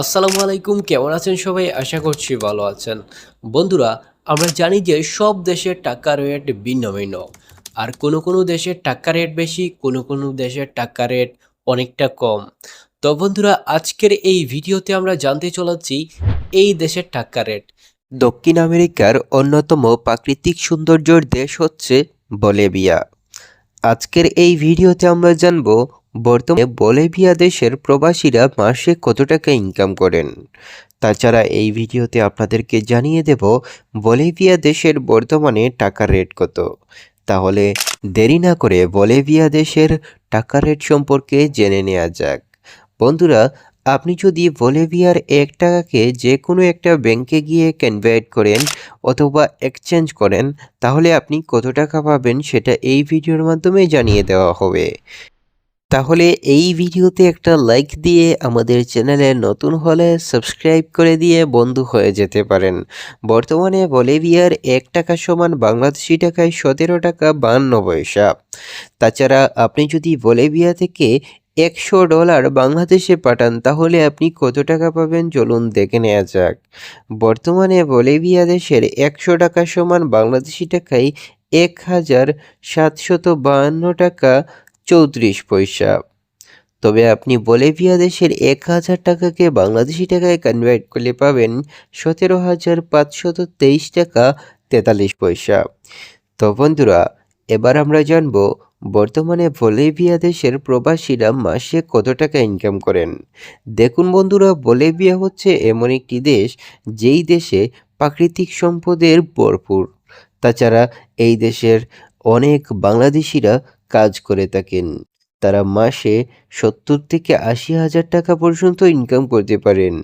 আসসালামু আলাইকুম, কেমন আছেন সবাই? আশা করছি ভালো আছেন। বন্ধুরা, আমরা জানি যে সব দেশের টাকা রেট ভিন্ন ভিন্ন আর কোনো কোনো দেশের টাকা রেট বেশি, কোনো কোনো দেশের টাকা রেট অনেকটা কম। তো বন্ধুরা, আজকের এই ভিডিওতে আমরা জানতে চলেছি এই দেশের টাকা রেট। দক্ষিণ আমেরিকার অন্যতম প্রাকৃতিক সৌন্দর্যের দেশ হচ্ছে বলেভিয়া আজকের এই ভিডিওতে আমরা জানব বর্তমানে বলেভিয়া দেশের প্রবাসীরা মাসে কত টাকা ইনকাম করেন? তাছাড়া এই ভিডিওতে আপনাদেরকে জানিয়ে দেব, বলেভিয়া দেশের বর্তমানে টাকার রেট কত। তাহলে দেরি না করে বলেভিয়া দেশের টাকার রেট সম্পর্কে জেনে নেওয়া যাক। বন্ধুরা, আপনি যদি বলেভিয়ার এক টাকাকে যে কোনো একটা ব্যাংকে গিয়ে কনভার্ট করেন অথবা এক্সচেঞ্জ করেন, তাহলে আপনি কত টাকা পাবেন সেটা এই ভিডিওর মাধ্যমে জানিয়ে দেওয়া হবে। তাহলে এই ভিডিওতে একটা লাইক দিয়ে আমাদের চ্যানেলে নতুন হলে সাবস্ক্রাইব করে দিয়ে বন্ধু হয়ে যেতে পারেন। বর্তমানে বলেভিয়ার এক টাকা সমান বাংলাদেশি টাকায় সতেরো টাকা বান্ন পয়সা। তাছাড়া আপনি যদি বলেভিয়া থেকে একশো ডলার বাংলাদেশে পাঠান, তাহলে আপনি কত টাকা পাবেন চলুন দেখে নেওয়া যাক। বর্তমানে বলেভিয়া দেশের একশো টাকা সমান বাংলাদেশি টাকায় এক হাজার সাতশত বাহান্ন টাকা চৌত্রিশ পয়সা। তবে আপনি বলেভিয়া দেশের এক হাজার টাকাকে বাংলাদেশি টাকায় কনভার্ট করলে পাবেন সতেরো হাজার পাঁচশত তেইশ টাকা তেতাল্লিশ পয়সা। তো বন্ধুরা, এবার আমরা জানব বর্তমানে বলেভিয়া দেশের প্রবাসীরা মাসে কত টাকা ইনকাম করেন। দেখুন বন্ধুরা, বলেভিয়া হচ্ছে এমন একটি দেশ যেই দেশে প্রাকৃতিক সম্পদের ভরপুর। তাছাড়া এই দেশের অনেক বাংলাদেশিরা কাজ করে থাকেন। তারা মাসে সত্তর থেকে আশি হাজার টাকা পর্যন্ত ইনকাম করতে পারেন।